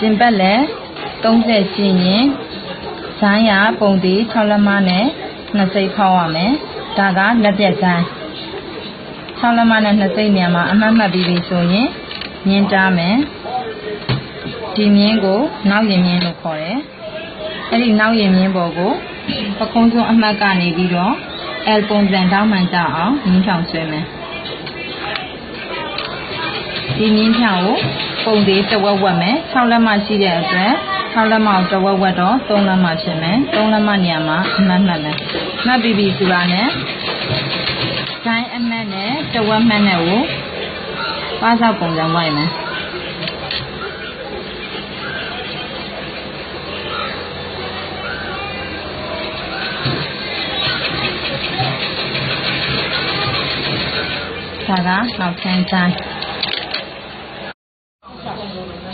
ကျင်ပတ်လက်30ကျင်ရင်ဇိုင်းရပုံတီ6လက်မနဲ့နှစ်စိတ်ဖောက်ရမယ်ဒါကလက်ပြက်ဇိုင်း6လက်မနဲ့နှစ်စိတ်နေရာမှာအမှတ်မှတ်ပြီးပြီဆိုရင်မြင်းတားမယ်ဒီမြင်းကိုနောက်ရင်မြင်းလို့ခေါ်တယ်အဲ့ဒီနောက်ရင်မြင်းပေါ်ကိုပကုံးစုံအမှတ်ကနေပြီးတော့ L ပုံစံတောင်းမှန်ကြအောင်မြင်းဖြောင်ဆွဲမယ် ဒီမြင်းဖြောင်ကိုပုံသေးတစ်ဝက်ဝက်မယ်6လက်မရှိတဲ့အတွက်6လက်မအောင်တစ်ဝက်ဝက်တော့3လက်မဖြစ်မယ်3လက်မနေရာမှာအမှတ်မှတ်မယ်မှတ်ပြီးပြီဆိုတာနဲ့ဇိုင်းအမှတ်နဲ့တစ်ဝက်မှတ်နဲ့ကိုပါးစောက်ပုံစံဝိုက်မယ်ဒါကနောက်ချမ်းချမ်း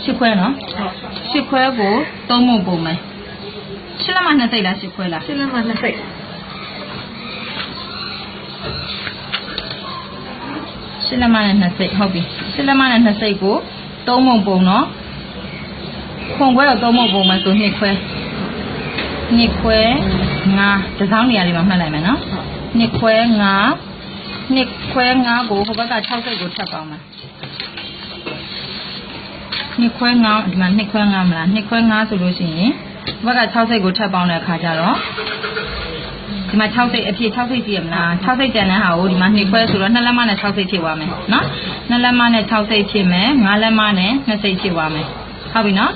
ရှစ်ခွဲနော်ရှစ်ခွဲကိုသုံးပုံပုံမယ်ရှစ်လက်မနှစ်သိပ်လားရှစ်ခွဲလားရှင်းလမ်းမှာနှစ်စိတ်ရှစ်လက်မနဲ့နှစ်စိတ်ဟုတ်ပြီရှစ်လက်မနဲ့နှစ်စိတ်ကိုသုံးပုံပုံနော်ခွန်ခွဲတော့သုံးပုံပုံမယ်ဆိုနှစ်ခွဲနှစ်ခွဲငါတစ်စောင်းနေရာလေးမှာမှတ်လိုက်မယ်နော်နှစ်ခွဲငါနှစ်ခွဲငါကိုဟိုဘက်က6စိတ်ကိုထပ်ပေါင်းမယ် နှစ်ခွဲငါဒီမှာနှစ်ခွဲငါမလားနှစ်ခွဲငါဆိုလို့ရှိရင်ဟိုဘက်က6စိတ်ကိုထပ်ပေါင်းတဲ့အခါကျတော့ဒီမှာ6စိတ်အဖြစ်6စိတ်ကြည့်ရမလား6စိတ်တန်တဲ့ဟာကိုဒီမှာနှစ်ခွဲဆိုတော့2လက်မနဲ့6စိတ်ဖြစ်သွားမယ်နော်2လက်မနဲ့6စိတ်ဖြစ်မယ်5လက်မနဲ့2စိတ်ဖြစ်သွားမယ်ဟုတ်ပြီနော်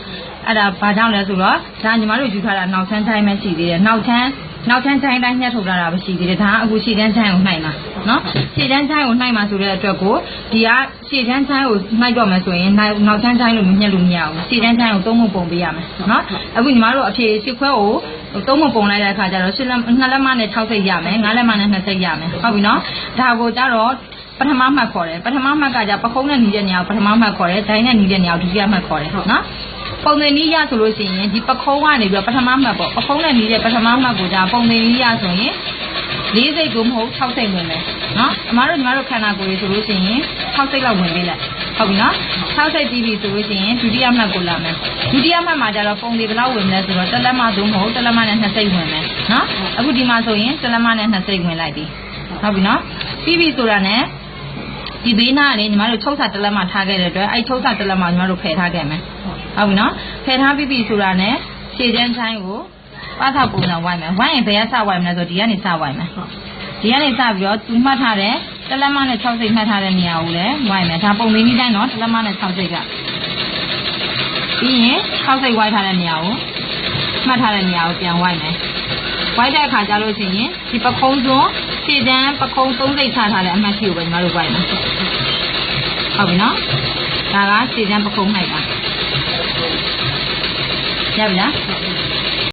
အဲ့ဒါဘာကြောင့်လဲဆိုတော့ဒါညီမတို့ယူထားတာနောက်ချမ်းတိုင်းပဲရှိသေးတယ်နောက်ချမ်း နောက်ချမ်းတိုင်းတိုင်းညှက်ထုတ်ထားတာပဲရှိသေးတယ်ဒါကအခုရှေ့တန်းချမ်းကိုနှိုက်မှာနော်ရှေ့တန်းချမ်းကိုနှိုက်မှာဆိုတဲ့အတွက်ကိုဒီကရှေ့တန်းချမ်းကိုနှိုက်တော့မယ်ဆိုရင်နောက်နောက်ချမ်းတိုင်းလို့ညှက်လို့မရဘူးရှေ့တန်းချမ်းကိုသုံးဖို့ပုံပေးရမယ်နော်အခုညီမတို့အဖြေစစ်ခွဲကိုသုံးဖို့ပုံလိုက်တဲ့အခါကျတော့ရှစ်လက်နှစ်လက်မနဲ့6စိတ်ရမယ်5လက်မနဲ့2စိတ်ရမယ်ဟုတ်ပြီနော်ဒါကိုကြတော့ပထမမှတ်ခေါ်တယ်ပထမမှတ်ကကြပခုံးနဲ့နီးတဲ့နေရာကိုပထမမှတ်ခေါ်တယ်ဒိုင်းနဲ့နီးတဲ့နေရာကိုဒုတိယမှတ်ခေါ်တယ်နော် ပုံသင်နည်းရဆိုလို့ရှိရင်ဒီပခုံးကနေပြီးတော့ပထမမှတ်ပေါ့ပခုံးနဲ့နီးတဲ့ပထမမှတ်ကိုじゃပုံသင်နည်းရဆိုရင်၄စိတ်ကိုမဟုတ်6စိတ်ဝင်မယ်နော်အမားတို့ညီမတို့ခန္ဓာကိုယ်ရေးဆိုလို့ရှိရင်6စိတ်လောက်ဝင်ပေးလိုက်ဟုတ်ပြီနော်6စိတ်ပြီးပြီဆိုလို့ရှိရင်ဒုတိယမှတ်ကိုလာမယ်ဒုတိယမှတ်မှာကျတော့ပုံတွေဘယ်လောက်ဝင်မလဲဆိုတော့တစ်လက်မသို့မဟုတ်တစ်လက်မနဲ့2စိတ်ဝင်မယ်နော်အခုဒီမှာဆိုရင်တစ်လက်မနဲ့2စိတ်ဝင်လိုက်ပြီဟုတ်ပြီနော်ပြီးပြီဆိုတာနဲ့ဒီဘေးနားကနေညီမတို့ချုပ်စာတစ်လက်မထားခဲ့တဲ့အတွက်အဲ့ချုပ်စာတစ်လက်မညီမတို့ဖယ်ထားခဲ့မယ် ဟုတ်ပြီနော်ဖယ်ထားပြီးပြီဆိုတာနဲ့ခြေချမ်းချိုင်းကိုပါသပုံစံဝိုင်းမယ်ဝိုင်းရင်ဘယ်ကစဝိုင်းမလဲဆိုဒီကနေစဝိုင်းမယ်ဒီကနေစပြီးတော့သူမှတ်ထားတဲ့တစ်လက်မနဲ့6စိတ်မှတ်ထားတဲ့နေရာကိုလည်းဝိုင်းမယ်ဒါပုံလေးနည်းတိုင်းတော့တစ်လက်မနဲ့6စိတ်ကပြီးရင်6စိတ်ဝိုင်းထားတဲ့နေရာကိုမှတ်ထားတဲ့နေရာကိုပြန်ဝိုင်းမယ်ဝိုင်းတဲ့အခါကျလို့ရှိရင်ဒီပခုံးစွန်းခြေတန်းပခုံး3စိတ်ချထားတဲ့အမှတ်ဖြူကိုညီမတို့ဝိုင်းမယ်ဟုတ်ပြီနော်ဒါကခြေတန်းပခုံး၌ပါရ ပြီလား